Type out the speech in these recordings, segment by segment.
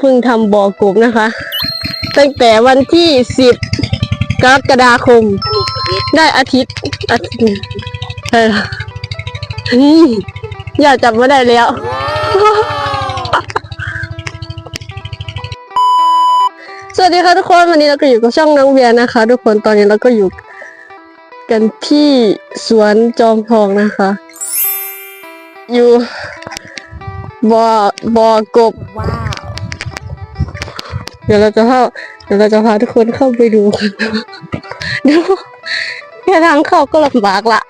เพิ่งทำบ่อกบนะคะ ตั้งแต่วันที่สิบกรกฎาคม ได้อาทิตย์อาทิตย์หนึ่งใช่ละนี่อย่าจับไม่ได้แล้ว สวัสดีค่ะทุกคนวันนี้เราก็อยู่กับช่องน้องเวียนะคะ ทุกคนตอนนี้เราก็อยู่กันที่สวนจอมทองนะคะ อยู่บ่อบ่อกบ ว้า เดี๋ยวเราจะพาเดี๋ยวเราจะพาทุกคนเข้าไปดูดูแค่ทางเข้าก็ลำบากละ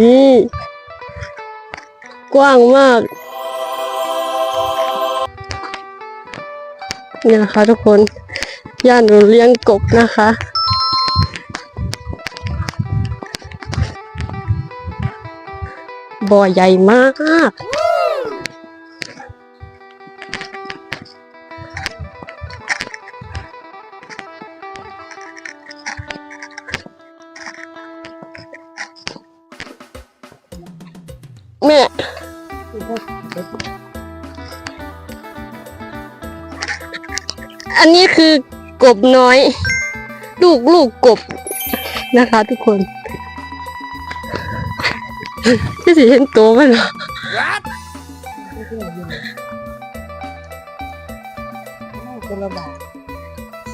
นี่กว้างมากนี่นะคะทุกคน ย่านหนูเลี้ยงกบนะคะ บ่อใหญ่มาก อันนี้คือกบน้อย ลูกลูกกบนะคะทุกคนที่สิเห็นตัวมันเหรอ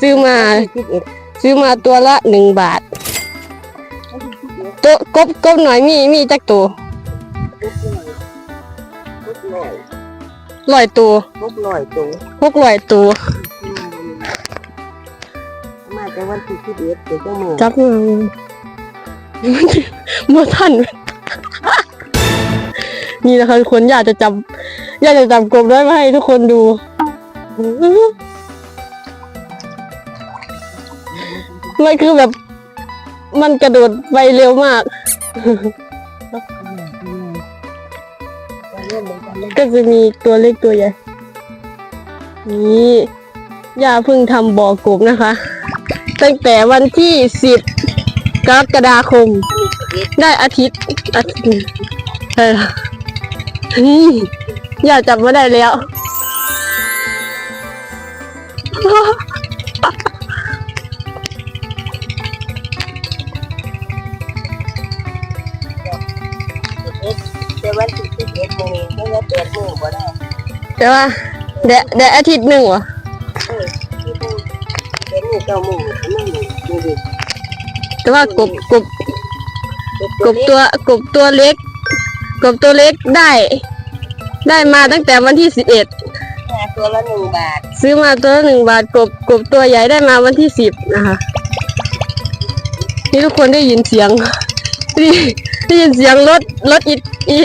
ซื้อมาสิบเอ็ดซื้อมาตัวละหนึ่งบาทตัวกบกบหน่อยมีมีจักตัว ลูกหน่อยร้อยตัวลูกหน่อยตัวหกร้อยตัวมาแต่วันที่สิบเอ็ดเดี๋ยวจะมือจับมาบ่ทันนี่นะคะทุกคนอยากจะจับอยากจะจับกบได้มาให้ทุกคนดูมันคือแบบ มันกระโดดไปเร็วมาก เล่นเหมือนกันเลยก็จะมีตัวเล็กตัวใหญ่ นี่ย่าเพิ่งทำบ่อกบนะคะ ตั้งแต่วันที่สิบกรกฎาคม ได้อาทิตย์อาทิตย์ใช่ละนี่อย่าจับไม่ได้แล้ว มือนี้ไม่ได้เปลี่ยนมือบ่ได้แต่ว่าแดะแดะอาทิตย์หนึ่งวะเออที่ต้องเป็นมือเจ้ามือนั่นนี่ดูดิแต่ว่ากบกบกบตัวกบตัวเล็ก กบตัวเล็กได้ ได้มาตั้งแต่วันที่สิบเอ็ดตัวละหนึ่งบาท ซื้อมาตัวละหนึ่งบาทกบกบตัวใหญ่ได้มาวันที่สิบนะคะนี่ทุกคนได้ยินเสียงได้ได้ยินเสียงรถรถอีอี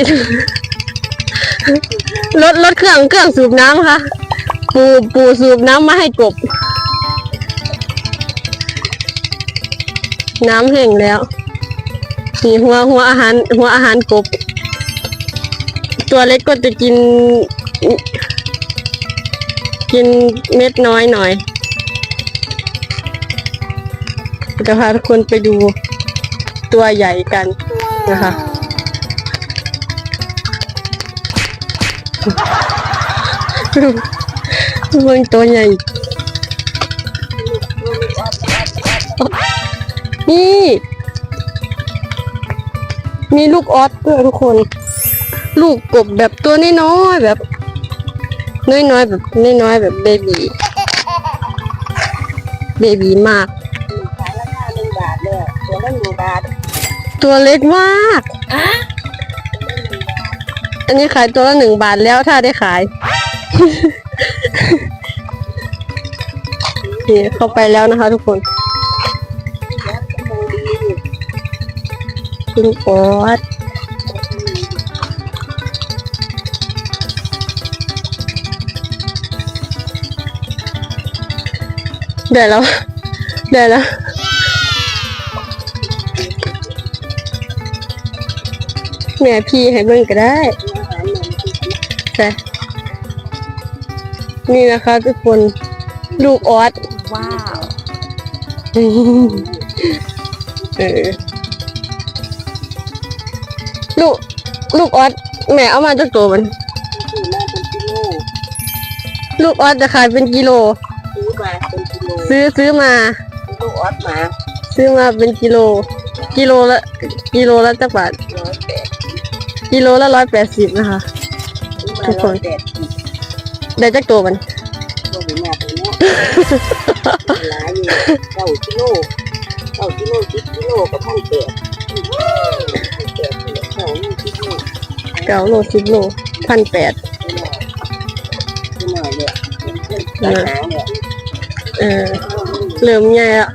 รถรถเครื่องเครื่องสูบน้ำค่ะ ปูปูสูบน้ำมาให้กบ น้ำแห้งแล้วนี่หัวหัวอาหาร หัวอาหารกบ ตัวเล็กก็จะกิน กินเม็ดน้อยหน่อยจะพาทุกคนไปดูตัวใหญ่กันนะคะ เบิ่งตัวใหญ่ นี่ มีลูกออสด้วยทุกคน ลูกกบแบบตัวน้อยๆแบบ น้อยๆแบบน้อยๆแบบเบบีเบบีมากขายราคาหนึ่งบาทเลยตัวละหนึ่งบาทตัวเล็กมากอันนี้ขายตัวละหนึ่งบาทแล้วถ้าได้ขาย นี่เข้าไปแล้วนะคะ ทุกคนแล้วก็มอดีดิคุณออสได้แล้ว ได้แล้วแม่พี่ให้เบิ่งก็ได้อาหารเหมือ นที่แต่นี่นะคะทุกคนลูกออสว้าวเออลูกลูกออสแม่เอามาจากตัวมันคือมาเป็นกิโลลูกออสจะขายเป็นกิโล ซื้อมาเป็นกิโลซื้อซื้อมา ลูกออสมาซื้อมาเป็นกิโล กิโลละกิโลละจักบาทร้อยแปดกิโลละร้อยแปดสิบนะคะ ซื้อมาทุกคนร้อยแปดสิบ ได้จักตัวมันตัวหนาตัวเนี้ยหลายอยู่เก้ากิโลเก้ากิโลสิบกิโลก็พันแปดพันแปดเลยเก้าลูกสิบโลเก้าโลสิบโลพันแปดตัวหน่อยเนี่ยตัวหนาเนี่ยเออเริ่มใหญ่ละ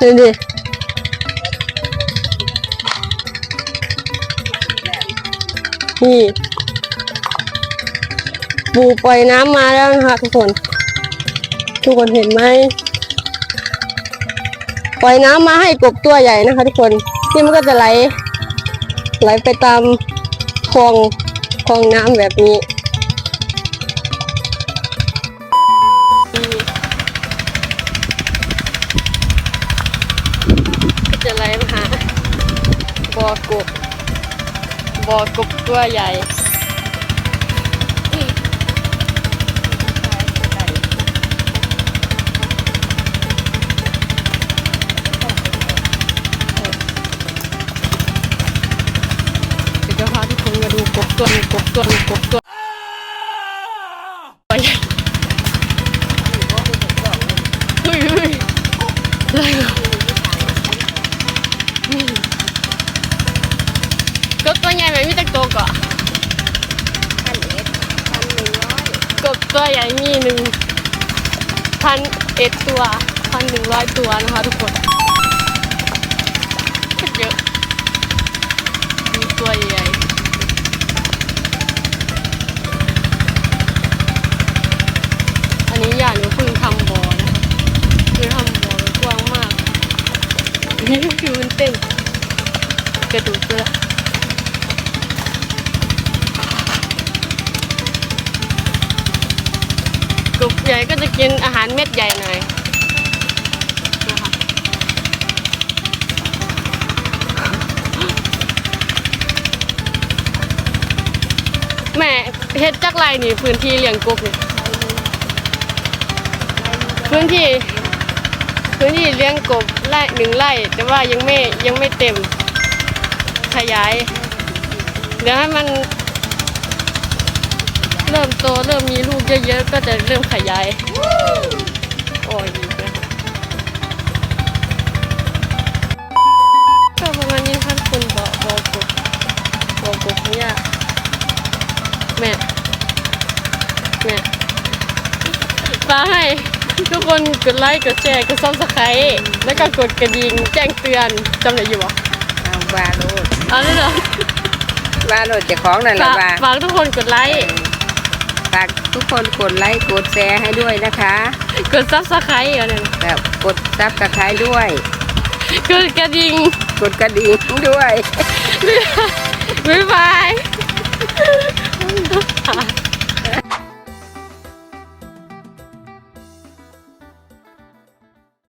ดูดินี่ปูปล่อยน้ำมาแล้วนะคะทุกคน ทุกคนเห็นไหมปล่อยน้ำมาให้กบตัวใหญ่นะคะ ทุกคนนี่มันก็จะไหล ไหลไปตามคลองคลองน้ำแบบนี้ บ่อกบบ่อกบตัวใหญ่เดี๋ยวจะพาทุกคนมาดูกบตัวนี้กบตัวนี้กบตัว มมีแต่ตัวก่อนพันเอ็ดพันหนึ่งร้อยกบตัวใหญ่มีหนึ่งพันเอ็ดตัวพันหนึ่งร้อยตัวนะคะทุกคนเยอะมีตัวใหญ่อันนี้อย่าหนูเพิ่งทำบ่อนะคือทำบ่อกว้างมากนี่คือมันเต้นกระดูกเสื้อ ใหญ่ก็จะกินอาหารเม็ดใหญ่หน่อยแม่เฮ็ดจักไรนี่พื้นที่เลี้ยงกบนี่พื้นที่พื้นที่เลี้ยงกบไร่หนึ่งไร่ แต่ว่ายังไม่ยังไม่เต็มขยาย เดี๋ยวให้มัน เริ่มโตเริ่มมีลูกเยอะๆ ก็จะเริ่มขยายโอ้ยดีนะคะก็ประมาณนี้ท่านคุณบอกบอกกบบอกกบเนี่ยแม่แม่ฝากให้ทุกคนกดไลค์กดแชร์กดซับสไครต์แล้วก็กดกระดิ่งแจ้งเตือนจำได้อยู่บ่เอาบาโรดเอาเลยเหรอ บาโรดเจะของนั่นแหละฝากบาฝากทุกคนกดไลค์ ฝากทุกคนกดไลค์กดแชร์ให้ด้วยนะคะกดซับสไครต์เอาเนี่ยแบบกดซับสไครต์ด้วย กดกระดิ่งกดกระดิ่งด้วยบ๊ายบาย